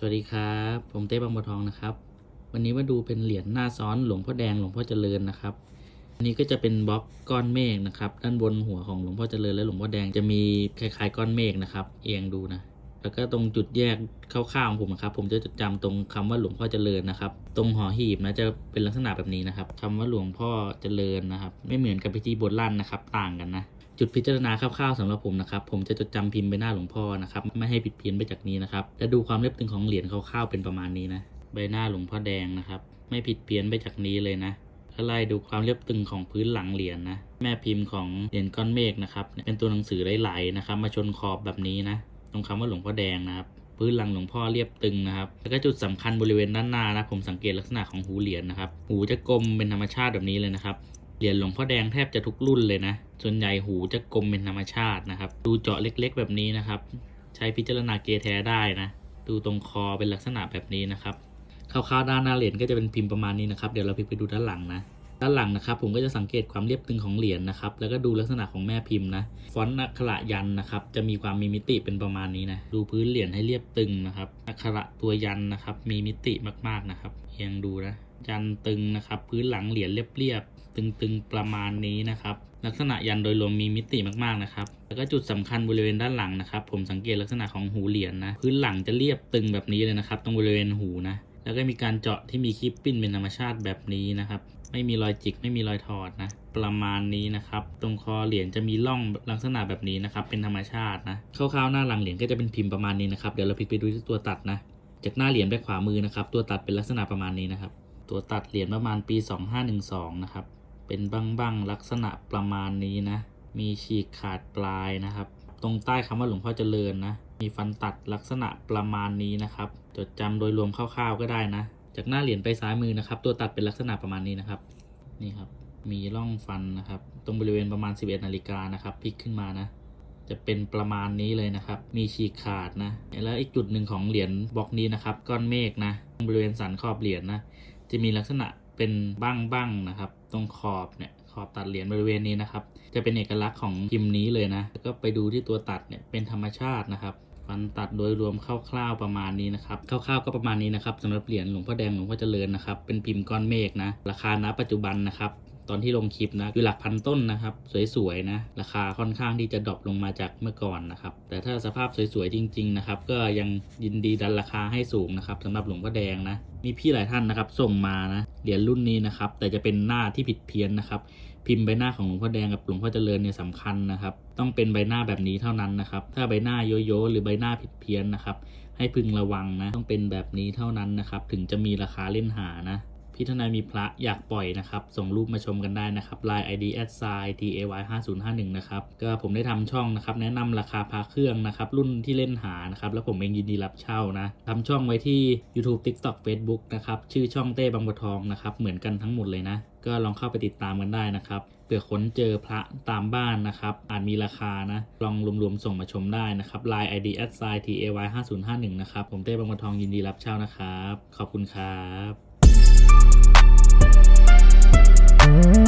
สวัสดีครับ ผมเต้บางบัวทองนะครับ วันนี้มาดูเป็นเหรียญหน้าซ้อนหลวงพ่อแดงหลวงพ่อเจริญนะครับอันนี้ก็จะเป็นบล็อกก้อนเมฆนะครับ ด้านบนหัวของหลวงพ่อเจริญและหลวงพ่อแดงจะมีคล้ายๆก้อนเมฆนะครับ เอียงดูนะแล้วก็ตรงจุดแยกคร่าวๆของผมนะครับ ผมจะจดจำตรงคำว่าหลวงพ่อเจริญนะครับ ตรงหอหีบนะจะเป็นลักษณะแบบนี้นะครับคำว่าหลวงพ่อเจริญนะครับ ไม่เหมือนกับพิธีโบราณนะครับ ต่างกันนะ จุดพิจารณาคร่าวๆสำหรับผมนะครับ ผมจะจดจำพิมพ์ใบหน้าหลวงพ่อนะครับ ไม่ให้ผิดเพี้ยนไปจากนี้นะครับ และดูความเรียบตึงของเหรียญคร่าวๆเป็นประมาณนี้นะ ใบหน้าหลวงพ่อแดงนะครับ ไม่ผิดเพี้ยนไปจากนี้เลยนะแล้วไล่ดูความเรียบตึงของพื้นหลังเหรียญนะ แม่พิมพ์ของเหรียญก้อนเมฆนะครับ เป็นตัวหนังสือไหลๆนะครับ มาชนขอบแบบนี้นะ ตรงคำว่าหลวงพ่อแดงนะครับ พื้นหลังหลวงพ่อเรียบตึงนะครับ แล้วก็จุดสำคัญบริเวณด้านหน้านะ ผมสังเกตลักษณะของหูเหรียญนะครับ หูจะกลมเป็นธรรมชาติแบบนี้เลยนะครับ เหรียญหลวงพ่อแดงแทบจะทุกรุ่นเลยนะ ส่วนใหญ่หูจะกลมเป็นธรรมชาตินะครับ ดูเจาะเล็กๆ แบบนี้นะครับ ใช้พิจารณาเกแท้ได้นะ ดูตรงคอเป็นลักษณะแบบนี้นะครับคร่าวๆด้านหน้าเหรียญก็จะเป็นพิมพ์ประมาณนี้นะครับ เดี๋ยวเราพลิกไปดูด้านหลังนะ ด้านหลังนะครับผมก็จะสังเกตความเรียบตึงของเหรียญนะครับ แล้วก็ดูลักษณะของแม่พิมพ์นะ ฟอนต์อักขระยันนะครับ จะมีความมีมิติเป็นประมาณนี้นะ ดูพื้นเหรียญให้เรียบตึงนะครับอักขระตัวยันนะครับ มีมิติมากๆนะครับเอียงดูนะ ยันตึงนะครับ พื้นหลังเหรียญเรียบๆตึงๆประมาณนี้นะครับ ลักษณะยันโดยรวมมีมิติมากๆนะครับ แล้วก็จุดสำคัญบริเวณด้านหลังนะครับ ผมสังเกตลักษณะของหูเหรียญนะพื้นหลังจะเรียบตึงแบบนี้เลยนะครับ ตรงบริเวณหูนะ แล้วก็มีการเจาะที่มีคลิปปิ้นเป็นธรรมชาติแบบนี้นะครับ ไม่มีรอยจิกไม่มีรอยถอดนะ ประมาณนี้นะครับ ตรงคอเหรียญจะมีร่องลักษณะแบบนี้นะครับ เป็นธรรมชาตินะคร่าวๆหน้าหลังเหรียญก็จะเป็นพิมพ์ประมาณนี้นะครับ เดี๋ยวเราพลิกไปดูที่ตัวตัดนะ จากหน้าเหรียญไปขวามือนะครับ ตัวตัดเป็นลักษณะประมาณนี้นะครับ ตัวตัดเหรียญประมาณปี 2512 นะครับ เป็นบ้างๆลักษณะประมาณนี้นะ มีฉีกขาดปลายนะครับ ตรงใต้คำว่าหลวงพ่อเจริญนะ มีฟันตัดลักษณะประมาณนี้นะครับ จดจำโดยรวมคร่าวๆก็ได้นะ จากหน้าเหรียญไปซ้ายมือนะครับ ตัวตัดเป็นลักษณะประมาณนี้นะครับ นี่ครับ มีร่องฟันนะครับ ตรงบริเวณประมาณ 11นาฬิกานะครับพลิกขึ้นมานะ จะเป็นประมาณนี้เลยนะครับ มีฉีกขาดนะ แล้วอีกจุดหนึ่งของเหรียญบล็อกนี้นะครับ ก้อนเมฆนะ บริเวณสันขอบเหรียญนะ จะมีลักษณะเป็นบ้างบ้งๆนะครับ ตรงขอบเนี่ย อบตัดเหรียญบริเวณนี้นะครับ จะเป็นเอกลักษณ์ของพิมพ์นี้เลยนะแล้วก็ไปดูที่ตัวตัดเนี่ยเป็นธรรมชาตินะครับฟันตัดโดยรวมคร่าวๆประมาณนี้นะครับคร่าวๆก็ประมาณนี้นะครับสำหรับเหรียญหลวงพ่อแดงหลวงพ่อเจริญนะครับเป็นพิมพ์ก้อนเมฆนะราคาณปัจจุบันนะครับ ตอนที่ลงคลิปนะอยู่หลักพันต้นนะครับ สวยๆนะราคาค่อนข้างที่จะดรอปลงมาจากเมื่อก่อนนะครับ แต่ถ้าสภาพสวยๆจริง ๆ นะครับ ก็ยังยินดีดันราคาให้สูงนะครับสำหรับหลวงพ่อแดงนะมีพี่หลายท่านนะครับ ส่งมานะเหรียญรุ่นนี้นะครับ แต่จะเป็นหน้าที่ผิดเพี้ยนนะครับ พิมพ์ใบหน้าของหลวงพ่อแดงกับหลวงพ่อเจริญเนี่ยสำคัญนะครับ ต้องเป็นใบหน้าแบบนี้เท่านั้นนะครับ ถ้าใบหน้าโยโย่หรือใบหน้าผิดเพี้ยนนะครับ ให้พึงระวังนะ ต้องเป็นแบบนี้เท่านั้นนะครับ ถึงจะมีราคาเล่นหานะ พี่ทนายมีพระอยากปล่อยนะครับ ส่งรูปมาชมกันได้นะครับ line id at s i t a y 5 0 5 1นะครับก็ผมได้ทำช่องนะครับ แนะนำราคาพาเครื่องนะครับ รุ่นที่เล่นหานะครับ แล้วผมเองยินดีรับเช่านะทำช่องไว้ที่ YouTube TikTok Facebook นะครับ ชื่อช่องเต้บางบัวทองนะครับ เหมือนกันทั้งหมดเลยนะ ก็ลองเข้าไปติดตามกันได้นะครับเผื่อค้นเจอพระตามบ้านนะครับ อาจมีราคานะ ลองรวมๆส่งมาชมได้นะครับ line id at s i t a y 5 0 5 1นะครับ ผมเต้บางบัวทองยินดีรับเช่านะครับ ขอบคุณครับ Mm-hmm.